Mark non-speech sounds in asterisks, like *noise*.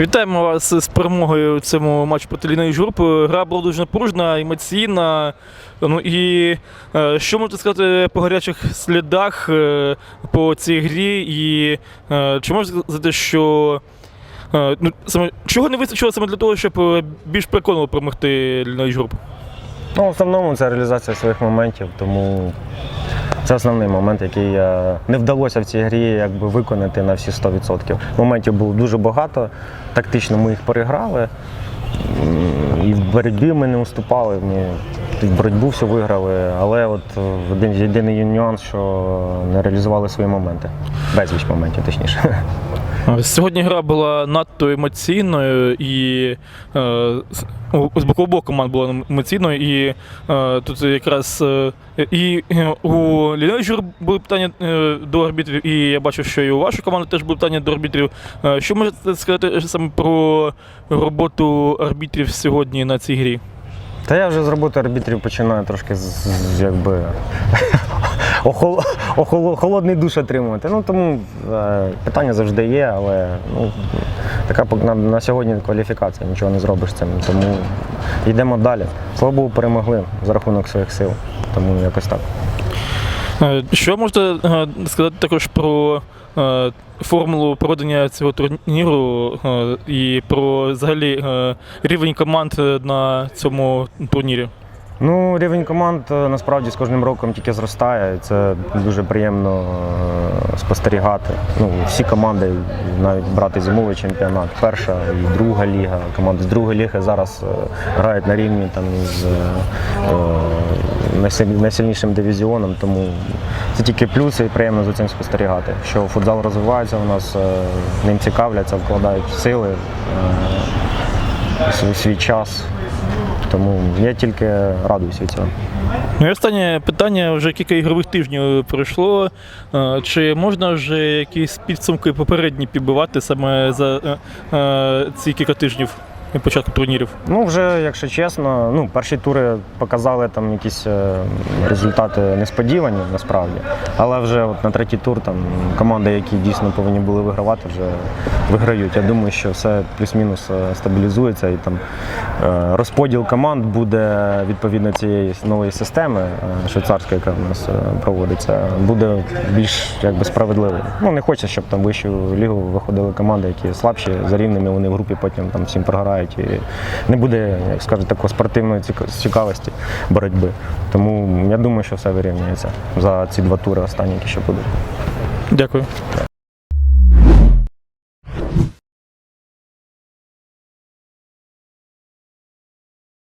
Вітаємо вас з перемогою у цьому матчі проти лінії груп. Гра була дуже напружена, емоційна. Ну і е, що можете сказати по гарячих слідах е, по цій грі? І е, чи можете сказати, що ну, саме, чого не вистачило саме для того, щоб більш переконливо перемогти лінію груп? Ну, в основному це реалізація своїх моментів, тому це основний момент, який е, не вдалося в цій грі якби, виконати на всі 100%. Моментів було дуже багато, тактично ми їх переграли. І в боротьбі ми не уступали. Ми в боротьбу все виграли, але от е, один єдиний нюанс, що не реалізували свої моменти. Безліч моментів, точніше. *laughs* Сьогодні гра була надто емоційною і е, з- боку обох команд була емоційною. І е, тут якраз е, і у Ліної Жур були питання до арбітрів, і я бачу, що і у вашої команди теж були питання до арбітрів. Е, що можете сказати саме про роботу арбітрів сьогодні на цій грі? Та я вже з роботи арбітрів починаю трошки з, з- якби охол, охол, холодний душ отримувати. Ну тому е, питання завжди є, але ну, така на, на сьогодні кваліфікація, нічого не зробиш з цим. Тому йдемо далі. Слава Богу, перемогли за рахунок своїх сил. Тому якось так. Е, Що можете е, сказати також про формулу проведення цього турніру і про взагалі рівень команд на цьому турнірі? Ну, рівень команд е, насправді з кожним роком тільки зростає. Це дуже приємно е, спостерігати. Ну, всі команди, навіть брати зимовий чемпіонат, перша і друга ліга. Команди з другої ліги зараз е, грають на рівні там е, найсильнішим дивізіоном. Тому це тільки плюси і приємно за цим спостерігати. Що футзал розвивається у нас, ним цікавляться, вкладають сили, свій, свій час. Тому я тільки радуюся цьому. Ну і останнє питання вже кілька ігрових тижнів пройшло. Е, Чи можна вже якісь підсумки попередні підбивати саме за е, е, ці кілька тижнів від початку турнірів? Ну, вже, якщо чесно, ну, перші тури показали там якісь е, результати несподівані насправді. Але вже от на третій тур там команди, які дійсно повинні були вигравати, вже виграють. Я думаю, що все плюс-мінус е, стабілізується і там е, розподіл команд буде відповідно цієї нової системи швейцарської, яка в нас проводиться, буде більш якби справедливий. Ну не хочеться, щоб там вищу лігу виходили команди, які слабші за рівними, вони в групі потім там всім програють і не буде, як скажуть, такої спортивної цікавості боротьби. Тому я думаю, що все вирівнюється за ці два тури останні, які ще будуть. Дякую.